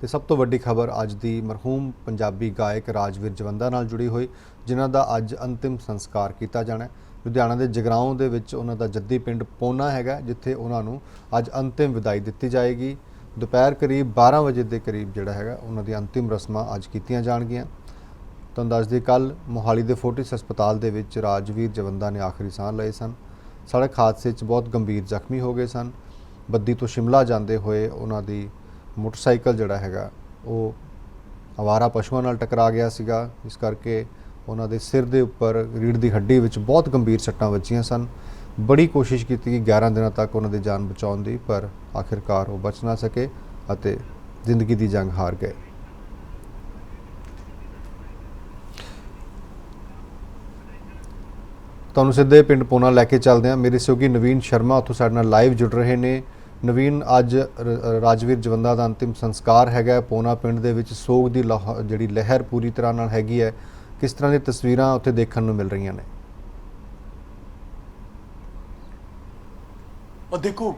ਤੇ ਸਭ ਤੋਂ ਵੱਡੀ ਖਬਰ ਅੱਜ ਦੀ ਮਰਹੂਮ ਪੰਜਾਬੀ ਗਾਇਕ ਰਾਜਵੀਰ ਜਵੰਦਾ ਨਾਲ ਜੁੜੀ ਹੋਈ, ਜਿਨ੍ਹਾਂ ਦਾ ਅੱਜ ਅੰਤਿਮ ਸੰਸਕਾਰ ਕੀਤਾ ਜਾਣਾ ਹੈ। ਲੁਧਿਆਣਾ ਦੇ ਜਗਰਾਉਂ ਦੇ ਵਿੱਚ ਉਹਨਾਂ ਦਾ ਜੱਦੀ ਪਿੰਡ ਪੋਨਾ ਹੈਗਾ, ਜਿੱਥੇ ਉਹਨਾਂ ਨੂੰ ਅੱਜ ਅੰਤਿਮ ਵਿਦਾਈ ਦਿੱਤੀ ਜਾਏਗੀ। ਦੁਪਹਿਰ ਕਰੀਬ 12 ਵਜੇ ਦੇ ਕਰੀਬ ਜਿਹੜਾ ਹੈਗਾ, ਉਹਨਾਂ ਦੀ ਅੰਤਿਮ ਰਸਮਾਂ ਅੱਜ ਕੀਤੀਆਂ ਜਾਣਗੀਆਂ। ਤੁਹਾਨੂੰ ਦੱਸ ਦਈਏ ਕੱਲ ਮੋਹਾਲੀ ਦੇ ਫੋਰਟਿਸ ਹਸਪਤਾਲ ਦੇ ਵਿੱਚ ਰਾਜਵੀਰ ਜਵੰਦਾ ਨੇ ਆਖਰੀ ਸਾਹ ਲਏ ਸਨ। ਸੜਕ ਹਾਦਸੇ 'ਚ ਬਹੁਤ ਗੰਭੀਰ ਜ਼ਖਮੀ ਹੋ ਗਏ ਸਨ। ਬੱਦੀ ਤੋਂ ਸ਼ਿਮਲਾ ਜਾਂਦੇ ਹੋਏ ਉਹਨਾਂ ਦੀ ਮੋਟਰਸਾਈਕਲ ਜਿਹੜਾ ਹੈਗਾ, ਉਹ ਆਵਾਰਾ ਪਸ਼ੂਆਂ ਨਾਲ ਟਕਰਾ ਗਿਆ ਸੀਗਾ। ਇਸ ਕਰਕੇ ਉਹਨਾਂ ਦੇ ਸਿਰ ਦੇ ਉੱਪਰ ਰੀੜ ਦੀ ਹੱਡੀ ਵਿੱਚ ਬਹੁਤ ਗੰਭੀਰ ਸੱਟਾਂ ਵੱਜੀਆਂ ਸਨ। ਬੜੀ ਕੋਸ਼ਿਸ਼ ਕੀਤੀ ਗਈ 11 ਦਿਨਾਂ ਤੱਕ ਉਹਨਾਂ ਦੀ ਜਾਨ ਬਚਾਉਣ ਦੀ, ਪਰ ਆਖਿਰਕਾਰ ਉਹ ਬਚ ਨਾ ਸਕੇ ਅਤੇ ਜ਼ਿੰਦਗੀ ਦੀ ਜੰਗ ਹਾਰ ਗਏ। ਤੁਹਾਨੂੰ ਸਿੱਧੇ ਪਿੰਡ ਪੋਨਾ ਲੈ ਕੇ ਚੱਲਦੇ ਹਾਂ। ਮੇਰੇ ਸਹਿਯੋਗੀ ਨਵੀਨ ਸ਼ਰਮਾ ਉੱਥੋਂ ਸਾਡੇ ਨਾਲ ਲਾਈਵ ਜੁੜ ਰਹੇ ਨੇ। ਨਵੀਨ ਅੱਜ ਰਾਜਵੀਰ ਜਵੰਦਾ ਦਾ ਅੰਤਿਮ ਸੰਸਕਾਰ ਹੈਗਾ ਪੋਨਾ ਪਿੰਡ ਦੇ ਵਿੱਚ ਸੋਗ ਦੀ ਲਹ- ਜਿਹੜੀ ਲਹਿਰ ਪੂਰੀ ਤਰ੍ਹਾਂ ਨਾਲ ਹੈਗੀ ਹੈ। ਕਿਸ ਤਰ੍ਹਾਂ ਦੀਆਂ ਤਸਵੀਰਾਂ ਉੱਥੇ ਦੇਖਣ ਨੂੰ ਮਿਲ ਰਹੀਆਂ ਨੇ? ਉਹ ਦੇਖੋ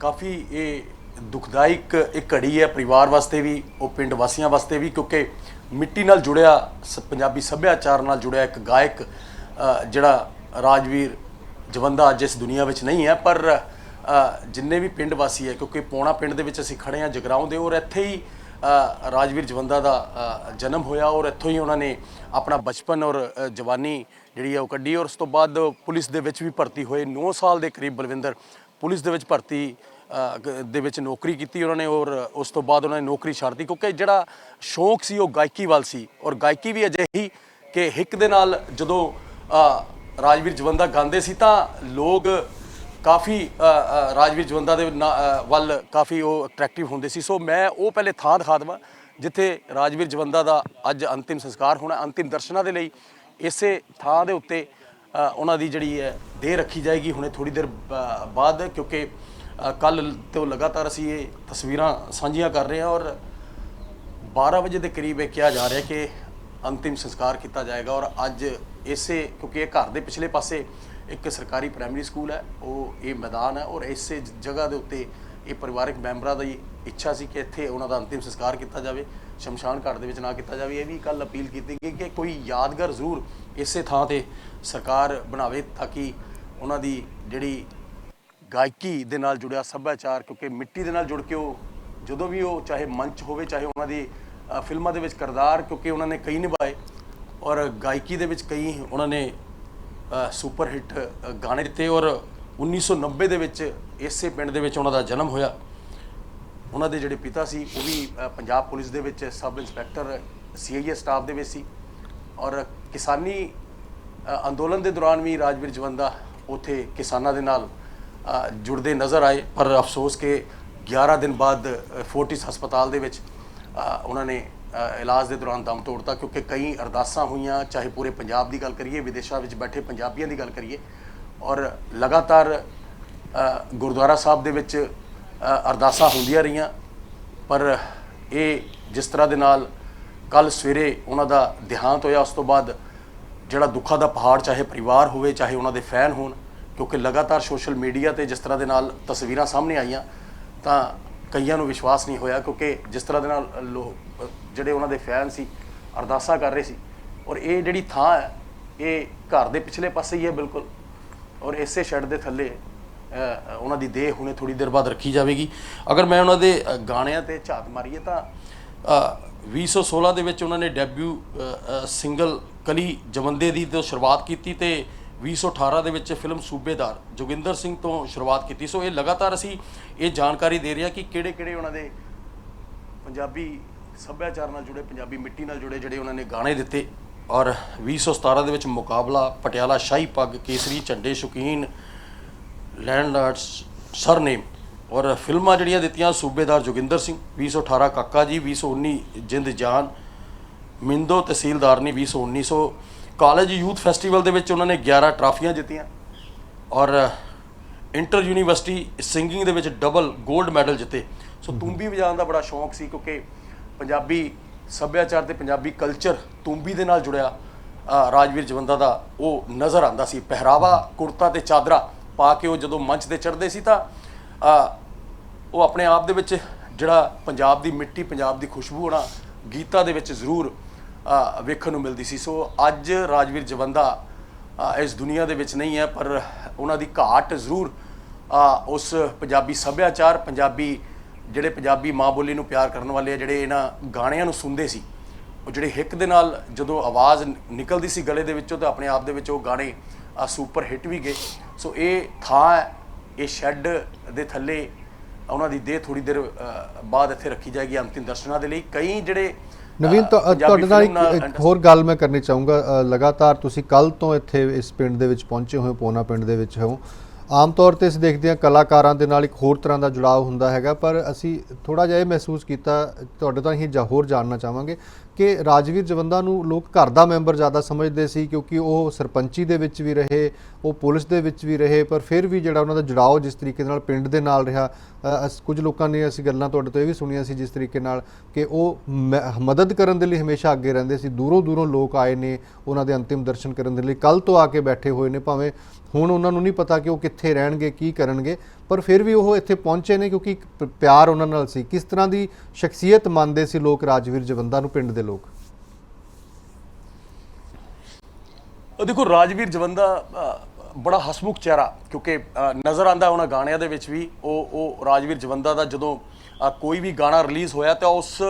ਕਾਫੀ ਇਹ ਦੁਖਦਾਇਕ ਇਹ ਘੜੀ ਹੈ ਪਰਿਵਾਰ ਵਾਸਤੇ ਵੀ, ਉਹ ਪਿੰਡ ਵਾਸੀਆਂ ਵਾਸਤੇ ਵੀ, ਕਿਉਂਕਿ ਮਿੱਟੀ ਨਾਲ ਜੁੜਿਆ, ਸ- ਪੰਜਾਬੀ ਸੱਭਿਆਚਾਰ ਨਾਲ ਜੁੜਿਆ ਇੱਕ ਗਾਇਕ ਜਿਹੜਾ ਰਾਜਵੀਰ ਜਵੰਦਾ ਅੱਜ ਇਸ ਦੁਨੀਆ ਵਿੱਚ ਨਹੀਂ ਹੈ, ਪਰ ਜਿੰਨੇ ਵੀ ਪਿੰਡ ਵਾਸੀ ਹੈ, ਕਿਉਂਕਿ ਪੌਣਾ ਪਿੰਡ ਦੇ ਵਿੱਚ ਅਸੀਂ ਖੜੇ ਹਾਂ, ਜਗਰਾਉਂ ਦੇ, ਔਰ ਇੱਥੇ ਹੀ ਰਾਜਵੀਰ ਜਵੰਦਾ ਦਾ ਜਨਮ ਹੋਇਆ, ਔਰ ਇੱਥੋਂ ਹੀ ਉਹਨਾਂ ਨੇ ਆਪਣਾ ਬਚਪਨ ਔਰ ਜਵਾਨੀ ਜਿਹੜੀ ਹੈ ਉਹ ਕੱਢੀ, ਔਰ ਉਸ ਤੋਂ ਬਾਅਦ ਪੁਲਿਸ ਦੇ ਵਿੱਚ ਵੀ ਭਰਤੀ ਹੋਏ। 9 ਸਾਲ ਦੇ ਕਰੀਬ ਬਲਵਿੰਦਰ ਪੁਲਿਸ ਦੇ ਵਿੱਚ ਭਰਤੀ ਦੇ ਵਿੱਚ ਨੌਕਰੀ ਕੀਤੀ ਉਹਨਾਂ ਨੇ, ਔਰ ਉਸ ਤੋਂ ਬਾਅਦ ਉਹਨਾਂ ਨੇ ਨੌਕਰੀ ਛੱਡਤੀ ਕਿਉਂਕਿ ਜਿਹੜਾ ਸ਼ੌਂਕ ਸੀ, ਉਹ ਗਾਇਕੀ ਵੱਲ ਸੀ, ਔਰ ਗਾਇਕੀ ਵੀ ਅਜਿਹੀ ਕਿ ਹਿੱਕ ਦੇ ਨਾਲ ਜਦੋਂ ਰਾਜਵੀਰ ਜਵੰਦਾ ਗਾਉਂਦੇ ਸੀ, ਤਾਂ ਲੋਕ ਕਾਫੀ ਰਾਜਵੀਰ ਜਵੰਦਾ ਦੇ ਨਾ- ਵੱਲ ਕਾਫੀ ਉਹ ਅਟਰੈਕਟਿਵ ਹੁੰਦੇ ਸੀ। ਸੋ ਮੈਂ ਉਹ ਪਹਿਲੇ ਥਾਂ ਦਿਖਾ ਦੇਵਾਂ, ਜਿੱਥੇ ਰਾਜਵੀਰ ਜਵੰਦਾ ਦਾ ਅੱਜ ਅੰਤਿਮ ਸੰਸਕਾਰ ਹੋਣਾ, ਅੰਤਿਮ ਦਰਸ਼ਨਾਂ ਦੇ ਲਈ ਇਸੇ ਥਾਂ ਦੇ ਉੱਤੇ ਉਹਨਾਂ ਦੀ ਜਿਹੜੀ ਹੈ, ਦੇਹ ਰੱਖੀ ਜਾਏਗੀ ਹੁਣੇ ਥੋੜੀ ਦੇਰ ਬਾਅਦ, ਕਿਉਂਕਿ ਕੱਲ ਤੋਂ ਲਗਾਤਾਰ ਅਸੀਂ ਇਹ ਤਸਵੀਰਾਂ ਸਾਂਝੀਆਂ ਕਰ ਰਹੇ ਹਾਂ ਔਰ 12 ਵਜੇ ਦੇ ਕਰੀਬ ਇਹ ਕਿਹਾ ਜਾ ਰਿਹਾ ਕਿ ਅੰਤਿਮ ਸੰਸਕਾਰ ਕੀਤਾ ਜਾਏਗਾ ਔਰ ਅੱਜ ਇਸੇ, ਕਿਉਂਕਿ ਇਹ ਘਰ ਦੇ ਪਿਛਲੇ ਪਾਸੇ ਇੱਕ ਸਰਕਾਰੀ ਪ੍ਰਾਇਮਰੀ ਸਕੂਲ ਹੈ, ਉਹ ਇਹ ਮੈਦਾਨ ਹੈ ਔਰ ਇਸੇ ਜਗ੍ਹਾ ਦੇ ਉੱਤੇ ਇਹ ਪਰਿਵਾਰਕ ਮੈਂਬਰਾਂ ਦੀ ਇੱਛਾ ਸੀ ਕਿ ਇੱਥੇ ਉਹਨਾਂ ਦਾ ਅੰਤਿਮ ਸੰਸਕਾਰ ਕੀਤਾ ਜਾਵੇ, ਸ਼ਮਸ਼ਾਨ ਘਾਟ ਦੇ ਵਿੱਚ ਨਾ ਕੀਤਾ ਜਾਵੇ। ਇਹ ਵੀ ਕੱਲ ਅਪੀਲ ਕੀਤੀ ਗਈ ਕਿ ਕੋਈ ਯਾਦਗਾਰ ਜ਼ਰੂਰ ਇਸੇ ਥਾਂ ਤੇ ਸਰਕਾਰ ਬਣਾਵੇ ਤਾਂ ਕਿ ਉਹਨਾਂ ਦੀ ਜਿਹੜੀ ਗਾਇਕੀ ਦੇ ਨਾਲ ਜੁੜਿਆ ਸੱਭਿਆਚਾਰ, ਕਿਉਂਕਿ ਮਿੱਟੀ ਦੇ ਨਾਲ ਜੁੜ ਕੇ ਉਹ ਜਦੋਂ ਵੀ ਉਹ ਚਾਹੇ ਮੰਚ ਹੋਵੇ, ਚਾਹੇ ਉਹਨਾਂ ਦੀ ਫਿਲਮਾਂ ਦੇ ਵਿੱਚ ਕਿਰਦਾਰ ਕਿਉਂਕਿ ਉਹਨਾਂ ਨੇ ਕਈ ਨਿਭਾਏ ਔਰ ਗਾਇਕੀ ਦੇ ਵਿੱਚ ਕਈ ਉਹਨਾਂ ਨੇ ਸੁਪਰ ਹਿੱਟ ਗਾਣੇ ਦਿੱਤੇ ਔਰ 1990 ਦੇ ਵਿੱਚ ਇਸੇ ਪਿੰਡ ਦੇ ਵਿੱਚ ਉਹਨਾਂ ਦਾ ਜਨਮ ਹੋਇਆ। ਉਹਨਾਂ ਦੇ ਜਿਹੜੇ ਪਿਤਾ ਸੀ, ਉਹ ਵੀ ਪੰਜਾਬ ਪੁਲਿਸ ਦੇ ਵਿੱਚ ਸਬ ਇੰਸਪੈਕਟਰ ਸੀਆਈਏ ਸਟਾਫ ਦੇ ਵਿੱਚ ਸੀ ਔਰ ਕਿਸਾਨੀ ਅੰਦੋਲਨ ਦੇ ਦੌਰਾਨ ਵੀ ਰਾਜਵੀਰ ਜਵੰਦਾ ਉਥੇ ਕਿਸਾਨਾਂ ਦੇ ਨਾਲ ਜੁੜਦੇ ਨਜ਼ਰ ਆਏ। ਪਰ ਅਫਸੋਸ ਕਿ 11 ਦਿਨ ਬਾਅਦ ਫੋਰਟਿਸ ਹਸਪਤਾਲ ਦੇ ਵਿੱਚ ਉਹਨਾਂ ਨੇ ਇਲਾਜ ਦੇ ਦੌਰਾਨ ਦਮ ਤੋੜਤਾ, ਕਿਉਂਕਿ ਕਈ ਅਰਦਾਸਾਂ ਹੋਈਆਂ, ਚਾਹੇ ਪੂਰੇ ਪੰਜਾਬ ਦੀ ਗੱਲ ਕਰੀਏ, ਵਿਦੇਸ਼ਾਂ ਵਿੱਚ ਬੈਠੇ ਪੰਜਾਬੀਆਂ ਦੀ ਗੱਲ ਕਰੀਏ, ਔਰ ਲਗਾਤਾਰ ਗੁਰਦੁਆਰਾ ਸਾਹਿਬ ਦੇ ਵਿੱਚ ਅਰਦਾਸਾਂ ਹੁੰਦੀਆਂ ਰਹੀਆਂ, ਪਰ ਇਹ ਜਿਸ ਤਰ੍ਹਾਂ ਦੇ ਨਾਲ ਕੱਲ ਸਵੇਰੇ ਉਹਨਾਂ ਦਾ ਦੇਹਾਂਤ ਹੋਇਆ, ਉਸ ਤੋਂ ਬਾਅਦ ਜਿਹੜਾ ਦੁੱਖਾਂ ਦਾ ਪਹਾੜ, ਚਾਹੇ ਪਰਿਵਾਰ ਹੋਵੇ, ਚਾਹੇ ਉਹਨਾਂ ਦੇ ਫੈਨ ਹੋਣ, ਕਿਉਂਕਿ ਲਗਾਤਾਰ ਸੋਸ਼ਲ ਮੀਡੀਆ ਤੇ ਜਿਸ ਤਰ੍ਹਾਂ ਦੇ ਨਾਲ ਤਸਵੀਰਾਂ ਸਾਹਮਣੇ ਆਈਆਂ, ਤਾਂ ਕਈਆਂ ਨੂੰ ਵਿਸ਼ਵਾਸ ਨਹੀਂ ਹੋਇਆ, ਕਿਉਂਕਿ ਜਿਸ ਤਰ੍ਹਾਂ ਦੇ ਨਾਲ ਲੋਕ ਜਿਹੜੇ ਉਹਨਾਂ ਦੇ ਫੈਨ ਸੀ ਅਰਦਾਸਾਂ ਕਰ ਰਹੇ ਸੀ। ਔਰ ਇਹ ਜਿਹੜੀ ਥਾਂ ਹੈ ਇਹ ਘਰ ਦੇ ਪਿਛਲੇ ਪਾਸੇ ਹੀ ਹੈ ਬਿਲਕੁਲ। ਔਰ ਇਸੇ ਸ਼ੈੱਡ ਦੇ ਥੱਲੇ ਉਹਨਾਂ ਦੀ ਦੇਹ ਹੁਣੇ ਥੋੜੀ ਦੇਰ ਬਾਅਦ ਰੱਖੀ ਜਾਵੇਗੀ। ਅਗਰ ਮੈਂ ਉਹਨਾਂ ਦੇ ਗਾਣਿਆਂ ਤੇ ਝਾਤ ਮਾਰੀਏ ਤਾਂ ਅ, 2016 ਦੇ ਵਿੱਚ ਉਹਨਾਂ ਨੇ ਡੈਬਿਊ ਸਿੰਗਲ ਕਲੀ ਜਵੰਦੇ ਦੀ ਤੋਂ ਸ਼ੁਰੂਆਤ ਕੀਤੀ ਤੇ 2018 ਦੇ ਵਿੱਚ ਫਿਲਮ ਸੂਬੇਦਾਰ ਜੋਗਿੰਦਰ ਸਿੰਘ ਤੋਂ ਸ਼ੁਰੂਆਤ ਕੀਤੀ। ਸੋ ਇਹ ਲਗਾਤਾਰ ਅਸੀਂ ਇਹ ਜਾਣਕਾਰੀ ਦੇ ਰਹੇ ਹਾਂ ਕਿ ਕਿਹੜੇ ਕਿਹੜੇ ਉਹਨਾਂ ਦੇ ਪੰਜਾਬੀ ਸੱਭਿਆਚਾਰ ਨਾਲ ਜੁੜੇ ਪੰਜਾਬੀ ਮਿੱਟੀ ਨਾਲ ਜੁੜੇ ਜਿਹੜੇ ਉਹਨਾਂ ਨੇ ਗਾਣੇ ਦਿੱਤੇ। ਔਰ 2017 ਦੇ ਵਿੱਚ ਮੁਕਾਬਲਾ ਪਟਿਆਲਾ ਸ਼ਾਹੀ ਪੱਗ ਕੇਸਰੀ ਝੰਡੇ ਸ਼ੌਕੀਨ ਲੈਂਡਲਾਰਡਸ ਸਰਨੇਮ। ਔਰ ਫਿਲਮਾਂ ਜਿਹੜੀਆਂ ਦਿੱਤੀਆਂ ਸੂਬੇਦਾਰ ਜੋਗਿੰਦਰ ਸਿੰਘ 2018 ਕਾਕਾ ਜੀ 2019 ਜਿੰਦ ਜਾਨ ਮਿੰਦੋ ਤਹਿਸੀਲਦਾਰ ਨੇ 2019 ਸੋ ਕਾਲਜ ਯੂਥ ਫੈਸਟੀਵਲ ਦੇ ਵਿੱਚ ਉਹਨਾਂ ਨੇ 11 ਟਰਾਫੀਆਂ ਜਿੱਤੀਆਂ। ਔਰ ਇੰਟਰ ਯੂਨੀਵਰਸਿਟੀ ਸਿੰਗਿੰਗ ਦੇ ਵਿੱਚ ਡਬਲ 골ਡ ਮੈਡਲ ਜਿੱਤੇ। ਸੋ ਤੂੰਬੀ ਵਜਾਉਣ ਦਾ ਬੜਾ ਸ਼ੌਂਕ ਸੀ ਕਿਉਂਕਿ ਪੰਜਾਬੀ ਸੱਭਿਆਚਾਰ ਤੇ ਪੰਜਾਬੀ ਕਲਚਰ ਤੂੰਬੀ ਦੇ ਨਾਲ ਜੁੜਿਆ ਰਾਜਵੀਰ ਜਵੰਦਾ ਦਾ ਉਹ ਨਜ਼ਰ ਆਂਦਾ ਸੀ। ਪਹਿਰਾਵਾ, ਕੁੜਤਾ ਤੇ ਚਾਦਰਾ ਪਾ ਕੇ ਉਹ ਜਦੋਂ ਮੰਚ ਤੇ ਚੜ੍ਹਦੇ ਸੀ ਤਾਂ ਉਹ ਆਪਣੇ ਆਪ ਦੇ ਵਿੱਚ ਜਿਹੜਾ ਪੰਜਾਬ ਦੀ ਮਿੱਟੀ, ਪੰਜਾਬ ਦੀ ਖੁਸ਼ਬੂ ਹੋਣਾ ਗੀਤਾਂ ਦੇ ਵਿੱਚ ਜ਼ਰੂਰ ਵੇਖਣ ਨੂੰ ਮਿਲਦੀ ਸੀ। ਸੋ ਅੱਜ ਰਾਜਵੀਰ ਜਵੰਦਾ ਇਸ ਦੁਨੀਆ ਦੇ ਵਿੱਚ ਨਹੀਂ ਹੈ, ਪਰ ਉਹਨਾਂ ਦੀ ਘਾਟ ਜ਼ਰੂਰ ਉਸ ਪੰਜਾਬੀ ਸੱਭਿਆਚਾਰ, ਪੰਜਾਬੀ ਜਿਹੜੇ ਪੰਜਾਬੀ ਮਾਂ ਬੋਲੀ ਨੂੰ ਪਿਆਰ ਕਰਨ ਵਾਲੇ ਆ ਜਿਹੜੇ ਇਹਨਾਂ ਗਾਣਿਆਂ ਨੂੰ ਸੁਣਦੇ ਸੀ ਉਹ ਜਿਹੜੇ ਹਿੱਕ ਦੇ ਨਾਲ ਜਦੋਂ ਆਵਾਜ਼ ਨਿਕਲਦੀ ਸੀ ਗਲੇ ਦੇ ਵਿੱਚੋਂ ਤਾਂ ਆਪਣੇ ਆਪ ਦੇ ਵਿੱਚ ਉਹ ਗਾਣੇ ਆ ਸੁਪਰ ਹਿੱਟ ਵੀ ਗਏ। ਸੋ ਇਹ ਥਾਂ ਹੈ ਇਹ ਸ਼ੈੱਡ ਦੇ ਥੱਲੇ ਉਹਨਾਂ ਦੀ ਦੇਹ ਥੋੜੀ ਦੇਰ ਬਾਅਦ ਇੱਥੇ ਰੱਖੀ ਜਾਏਗੀ ਅੰਤਿਮ ਦਰਸ਼ਨਾਂ ਦੇ ਲਈ। ਕਈ ਜਿਹੜੇ ਨਵੀਨ ਤੁਹਾਡੇ ਨਾਲ ਇੱਕ- ਹੋਰ ਗੱਲ ਮੈਂ ਕਰਨੀ ਚਾਹੂੰਗਾ। ਲਗਾਤਾਰ ਤੁਸੀਂ ਕੱਲ ਤੋਂ ਇੱਥੇ ਇਸ ਪਿੰਡ ਦੇ ਵਿੱਚ ਪਹੁੰਚੇ ਹੋਏ ਪੋਨਾ ਪਿੰਡ ਦੇ ਵਿੱਚ ਹੋ। ਆਮ ਤੌਰ ਤੇ ਅਸੀਂ ਦੇਖਦੇ ਹਾਂ ਕਲਾਕਾਰਾਂ ਦੇ ਨਾਲ ਇੱਕ ਹੋਰ ਤਰ੍ਹਾਂ ਦਾ ਜੁੜਾਵ ਹੁੰਦਾ ਹੈਗਾ ਪਰ ਅਸੀਂ ਥੋੜਾ ਜਿਹਾ ਇਹ ਮਹਿਸੂਸ ਕੀਤਾ ਤੁਹਾਡੇ ਤੋਂ ਹੀ ਜਾ- ਹੋਰ ਜਾਣਨਾ ਚਾਹਾਂਗੇ ਕਿ ਰਾਜਵੀਰ ਜਵੰਦਾ ਨੂੰ ਲੋਕ ਘਰ ਦਾ ਮੈਂਬਰ ਜ਼ਿਆਦਾ ਸਮਝਦੇ ਸੀ ਕਿਉਂਕਿ ਉਹ ਸਰਪੰਚੀ ਦੇ ਵਿੱਚ ਵੀ ਰਹੇ ਉਹ ਪੁਲਿਸ ਦੇ ਵਿੱਚ ਵੀ ਰਹੇ ਪਰ ਫਿਰ ਵੀ ਜਿਹੜਾ ਉਹਨਾਂ ਦਾ ਜੁੜਾਅ ਜਿਸ ਤਰੀਕੇ ਨਾਲ ਪਿੰਡ ਦੇ ਨਾਲ ਰਿਹਾ ਅ, ਕੁਝ ਲੋਕਾਂ ਨੇ ਅਸੀਂ ਗੱਲਾਂ ਤੁਹਾਡੇ ਤੋਂ ਇਹ ਵੀ ਸੁਣੀਆਂ ਸੀ ਜਿਸ ਤਰੀਕੇ ਨਾਲ ਕਿ ਉਹ ਮ- ਮਦਦ ਕਰਨ ਦੇ ਲਈ ਹਮੇਸ਼ਾ ਅੱਗੇ ਰਹਿੰਦੇ ਸੀ ਦੂਰੋਂ ਦੂਰੋਂ ਲੋਕ ਆਏ ਨੇ ਉਹਨਾਂ ਦੇ ਅੰਤਿਮ ਦਰਸ਼ਨ ਕਰਨ ਦੇ ਲਈ ਕੱਲ ਤੋਂ ਆ ਕੇ ਬੈਠੇ ਹੋਏ ਨੇ ਭਾਵੇਂ ਹੁਣ ਉਹਨਾਂ ਨੂੰ ਨਹੀਂ ਪਤਾ ਕਿ ਉਹ ਕਿੱਥੇ ਰਹਿਣਗੇ, ਕੀ ਕਰਨਗੇ, ਪਰ ਫਿਰ ਵੀ ਉਹ ਇੱਥੇ ਪਹੁੰਚੇ ਨੇ ਕਿਉਂਕਿ ਇੱਕ ਪਿਆਰ ਉਹਨਾਂ ਨਾਲ ਸੀ। ਕਿਸ ਤਰ੍ਹਾਂ ਦੀ ਸ਼ਖਸੀਅਤ ਮੰਨਦੇ ਸੀ ਲੋਕ ਰਾਜਵੀਰ ਜਵੰਦਾ ਨੂੰ, ਪਿੰਡ ਦੇ ਲੋਕ? ਦੇਖੋ, ਰਾਜਵੀਰ ਜਵੰਦਾ ਬੜਾ ਹਸਮੁਖ ਚਿਹਰਾ, ਕਿਉਂਕਿ ਨਜ਼ਰ ਆਂਦਾ ਉਹਨਾਂ ਗਾਣਿਆਂ ਦੇ ਵਿੱਚ ਵੀ, ਉਹ ਉਹ ਰਾਜਵੀਰ ਜਵੰਦਾ ਦਾ ਜਦੋਂ ਕੋਈ ਵੀ ਗਾਣਾ ਰਿਲੀਜ਼ ਹੋਇਆ ਤਾਂ ਉਸ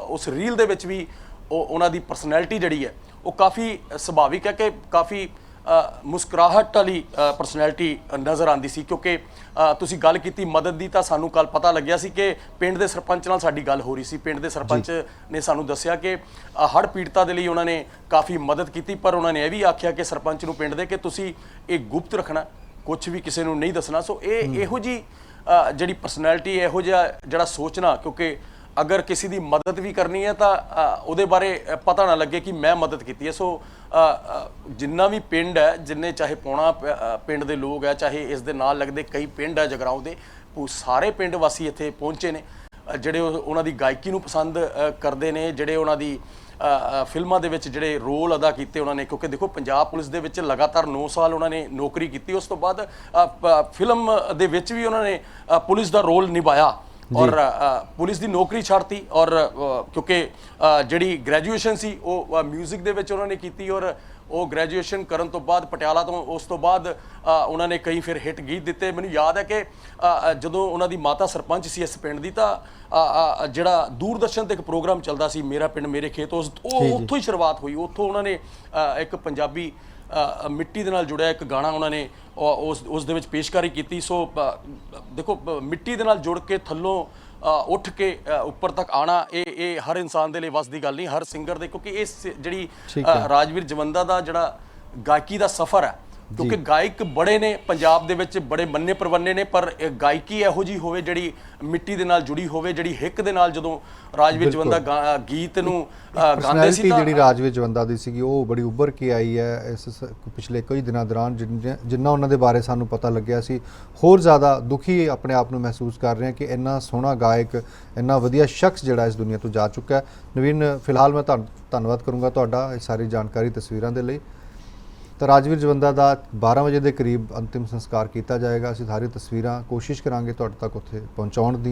ਉਸ ਰੀਲ ਦੇ ਵਿੱਚ ਵੀ ਉਹ, ਉਹਨਾਂ ਦੀ ਪਰਸਨੈਲਿਟੀ ਜਿਹੜੀ ਹੈ, ਉਹ ਕਾਫੀ ਸੁਭਾਵਿਕ ਹੈ ਕਿ ਕਾਫੀ ਮੁਸਕਰਾਹਟ ਵਾਲੀ ਪਰਸਨੈਲਿਟੀ ਨਜ਼ਰ ਆਂਦੀ ਸੀ ਕਿਉਂਕਿ ਤੁਸੀਂ ਗੱਲ ਕੀਤੀ ਮਦਦ ਦੀ ਤਾਂ ਸਾਨੂੰ ਕੱਲ ਪਤਾ ਲੱਗਿਆ ਸੀ ਕਿ ਪਿੰਡ ਦੇ ਸਰਪੰਚ ਨਾਲ ਸਾਡੀ ਗੱਲ ਹੋ ਰਹੀ ਸੀ। ਪਿੰਡ ਦੇ ਸਰਪੰਚ ਨੇ ਸਾਨੂੰ ਦੱਸਿਆ ਕਿ ਹੜ ਪੀੜਤਾ ਦੇ ਲਈ ਉਹਨਾਂ ਨੇ ਕਾਫੀ ਮਦਦ ਕੀਤੀ ਪਰ ਉਹਨਾਂ ਨੇ ਇਹ ਵੀ ਆਖਿਆ ਕਿ ਸਰਪੰਚ ਨੂੰ ਪਿੰਡ ਦੇ ਕਿ ਤੁਸੀਂ ਇਹ ਗੁਪਤ ਰੱਖਣਾ ਕੁਝ ਵੀ ਕਿਸੇ ਨੂੰ ਨਹੀਂ ਦੱਸਣਾ। ਸੋ ਇਹ ਇਹੋ ਜੀ ਜਿਹੜੀ ਪਰਸਨੈਲਿਟੀ ਇਹੋ ਜਿਹਾ ਜਿਹੜਾ ਸੋਚਣਾ ਕਿਉਂਕਿ ਅਗਰ ਕਿਸੇ ਦੀ ਮਦਦ ਵੀ ਕਰਨੀ ਹੈ ਤਾਂ ਉਹਦੇ ਬਾਰੇ ਪਤਾ ਨਾ ਲੱਗੇ ਕਿ ਮੈਂ ਮਦਦ ਕੀਤੀ ਹੈ। ਸੋ ਜਿੰਨਾ ਵੀ ਪਿੰਡ ਹੈ ਜਿੰਨੇ ਚਾਹੇ ਪੌਣਾ ਪ- ਅ, ਪਿੰਡ ਦੇ ਲੋਕ ਹੈ ਚਾਹੇ ਇਸ ਦੇ ਨਾਲ ਲੱਗਦੇ ਕਈ ਪਿੰਡ ਹੈ ਜਗਰਾਉਂ ਦੇ ਉਹ ਸਾਰੇ ਪਿੰਡ ਵਾਸੀ ਇੱਥੇ ਪਹੁੰਚੇ ਨੇ। ਅ, ਜਿਹੜੇ ਉਹ- ਉਹਨਾਂ ਦੀ ਗਾਇਕੀ ਨੂੰ ਪਸੰਦ ਅ, ਕਰਦੇ ਨੇ ਜਿਹੜੇ ਉਹਨਾਂ ਦੀ ਅ, ਅ, ਫਿਲਮਾਂ ਦੇ ਵਿੱਚ ਜਿਹੜੇ ਰੋਲ ਅਦਾ ਕੀਤੇ ਉਹਨਾਂ ਨੇ ਕਿਉਂਕਿ ਦੇਖੋ ਪੰਜਾਬ ਪੁਲਿਸ ਦੇ ਵਿੱਚ ਲਗਾਤਾਰ 9 ਸਾਲ ਉਹਨਾਂ ਨੇ ਨੌਕਰੀ ਕੀਤੀ ਉਸ ਤੋਂ ਬਾਅਦ ਅ, ਪ- ਫਿਲਮ ਦੇ ਵਿੱਚ ਵੀ ਉਹਨਾਂ ਨੇ ਅ, ਪੁਲਿਸ ਦਾ ਰੋਲ ਨਿਭਾਇਆ ਔਰ ਅ, ਪੁਲਿਸ ਦੀ ਨੌਕਰੀ ਛੱਡਤੀ ਔਰ ਅ, ਕਿਉਂਕਿ ਅ, ਜਿਹੜੀ ਗ੍ਰੈਜੂਏਸ਼ਨ ਸੀ ਉਹ 뮤직 ਦੇ ਵਿੱਚ ਉਹਨਾਂ ਨੇ ਕੀਤੀ ਔਰ ਉਹ ਗ੍ਰੈਜੂਏਸ਼ਨ ਕਰਨ ਤੋਂ ਬਾਅਦ ਪਟਿਆਲਾ ਤੋਂ ਉਸ ਤੋਂ ਬਾਅਦ ਉਹਨਾਂ ਨੇ ਕਈ ਫਿਰ ਹਿੱਟ ਗੀਤ ਦਿੱਤੇ। ਮੈਨੂੰ ਯਾਦ ਹੈ ਕਿ ਜਦੋਂ ਉਹਨਾਂ ਦੀ ਮਾਤਾ ਸਰਪੰਚ ਸੀ ਇਸ ਪਿੰਡ ਦੀ ਤਾਂ ਜਿਹੜਾ ਦੂਰਦਰਸ਼ਨ ਤੇ ਇੱਕ ਪ੍ਰੋਗਰਾਮ ਚੱਲਦਾ ਸੀ ਮੇਰਾ ਪਿੰਡ ਮੇਰੇ ਖੇਤ ਉਸ ਉਹ ਉੱਥੋਂ ਹੀ ਸ਼ੁਰੂਆਤ ਹੋਈ। ਉੱਥੋਂ ਉਹਨਾਂ ਨੇ ਇੱਕ ਪੰਜਾਬੀ ਮਿੱਟੀ ਦੇ ਨਾਲ ਜੁੜਿਆ ਇੱਕ ਗਾਣਾ ਉਹਨਾਂ ਨੇ ਉਸ ਉਸ ਦੇ ਵਿੱਚ ਪੇਸ਼ਕਾਰੀ ਕੀਤੀ। ਸੋ ਦੇਖੋ ਮਿੱਟੀ ਦੇ ਨਾਲ ਜੁੜ ਕੇ ਥੱਲੋਂ ਉੱਠ ਕੇ ਉੱਪਰ ਤੱਕ ਆਣਾ ਇਹ ਇਹ ਹਰ ਇਨਸਾਨ ਦੇ ਲਈ ਵੱਸ ਦੀ ਗੱਲ ਨਹੀਂ ਹਰ ਸਿੰਗਰ ਦੇ ਕਿਉਂਕਿ ਇਸ ਜਿਹੜੀ ਰਾਜਵੀਰ ਜਵੰਦਾ ਦਾ ਜਿਹੜਾ ਗਾਇਕੀ ਦਾ ਸਫ਼ਰ ਹੈ ਕਿਉਂਕਿ ਗਾਇਕ ਬੜੇ ਨੇ ਪੰਜਾਬ ਦੇ ਵਿੱਚ ਬੜੇ ਮੰਨੇ ਪਰਵੰਨੇ ਨੇ ਪਰ ਇਹ ਗਾਇਕੀ ਇਹੋ ਜੀ ਹੋਵੇ ਜਿਹੜੀ ਮਿੱਟੀ ਦੇ ਨਾਲ ਜੁੜੀ ਹੋਵੇ ਜਿਹੜੀ ਹਿੱਕ ਦੇ ਨਾਲ ਜਦੋਂ ਰਾਜਵੀਰ ਜਵੰਦਾ ਗਾ- ਗੀਤ ਨੂੰ ਅ, ਗਾਉਂਦੇ ਪਰਸਨੈਲਿਟੀ ਸੀ ਤਾਂ ਜਿਹੜੀ ਰਾਜਵੀਰ ਜਵੰਦਾ ਦੀ ਸੀਗੀ ਉਹ ਬੜੀ ਉੱਭਰ ਕੇ ਆਈ ਹੈ ਇਸ ਸ- ਪਿਛਲੇ ਕਈ ਦਿਨਾਂ ਦੌਰਾਨ ਜਿੰਨ- ਜਿੰਨਾ ਉਹਨਾਂ ਦੇ ਬਾਰੇ ਸਾਨੂੰ ਪਤਾ ਲੱਗਿਆ ਸੀ। ਹੋਰ ਜ਼ਿਆਦਾ ਦੁਖੀ ਆਪਣੇ ਆਪ ਨੂੰ ਮਹਿਸੂਸ ਕਰ ਰਹੇ ਹਾਂ ਕਿ ਇੰਨਾ ਸੋਹਣਾ ਗਾਇਕ ਇੰਨਾ ਵਧੀਆ ਸ਼ਖਸ ਜਿਹੜਾ ਇਸ ਦੁਨੀਆ ਤੋਂ ਜਾ ਚੁੱਕਾ ਹੈ। ਨਵੀਨ ਫਿਲਹਾਲ ਮੈਂ ਤੁਹਾਨੂੰ ਧੰਨਵਾਦ ਕਰੂੰਗਾ ਤੁਹਾਡਾ ਇਹ ਸਾਰੀ ਜਾਣਕਾਰੀ ਤਸਵੀਰਾਂ ਦੇ ਲਈ। ਤਾਂ ਰਾਜਵੀਰ ਜਵੰਦਾ ਦਾ 12 ਵਜੇ ਦੇ ਕਰੀਬ ਅੰਤਿਮ ਸੰਸਕਾਰ ਕੀਤਾ ਜਾਏਗਾ। ਅਸੀਂ ਸਾਰੀ ਤਸਵੀਰਾਂ ਕੋਸ਼ਿਸ਼ ਕਰਾਂਗੇ ਤੁਹਾਡੇ ਤੱਕ ਉੱਥੇ ਪਹੁੰਚਾਉਣ ਦੀਆਂ।